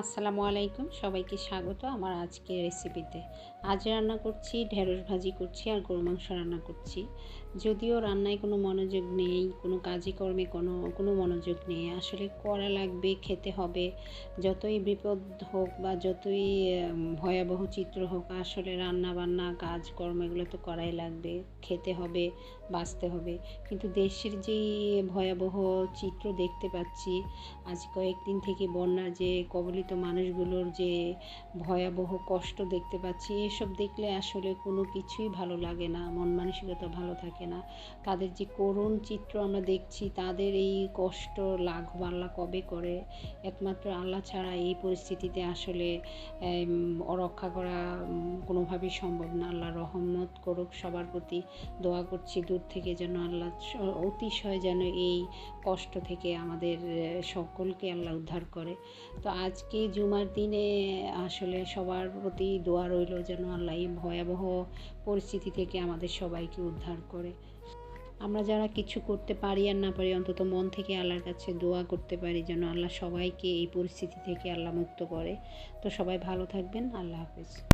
আসসালামু আলাইকুম, সবাইকে স্বাগত আমার আজকের রেসিপিতে আজ রান্না করছি ঢেঁড়স ভাজি করছি আর গরু মাংস রান্না করছি। যদিও রান্নায় কোনো মনোযোগ নেই, কোনো কাজে কর্মে কোনো কোনো মনোযোগ নেই। আসলে করা লাগবে, খেতে হবে। যতই বিপদ হোক বা যতই ভয়াবহ চিত্র হোক, আসলে রান্না বান্না কাজ কর্ম এগুলো তো করাই লাগবে। খেতে হবে, বাঁচতে হবে। কিন্তু দেশের যেই ভয়াবহ চিত্র দেখতে পাচ্ছি, আজ কয়েকদিন থেকে বন্যার যে কবলিত মানুষগুলোর যে ভয়াবহ কষ্ট দেখতে পাচ্ছি, এসব দেখলে আসলে কোনো কিছুই ভালো লাগে না, মন মানসিকতা ভালো থাকে না। তাদের যে করুণ চিত্র আমরা দেখছি, তাদের এই কষ্ট লাঘব আল্লাহ কবে করে? একমাত্র আল্লাহ ছাড়া এই পরিস্থিতিতে আসলে রক্ষা করা কোনোভাবেই সম্ভব না। আল্লাহ রহমত করুক, সবার প্রতি দোয়া করছি, দূর থেকে যেন আল্লাহ অতিশয় যেন এই কষ্ট থেকে আমাদের সকলকে আল্লাহ উদ্ধার করে। তো আজকে জুমার দিনে আসলে সবার প্রতি দোয়া রইল যেন আল্লাহ এই ভয়াবহ পরিস্থিতি থেকে আমাদের সবাইকে উদ্ধার করে। আমরা যারা কিছু করতে পারি আর না পারি, অন্তত মন থেকে আল্লাহর কাছে দোয়া করতে পারি যেন আল্লাহ সবাইকে এই পরিস্থিতি থেকে আল্লাহ মুক্ত করে। তো সবাই ভালো থাকবেন। আল্লাহ হাফিজ।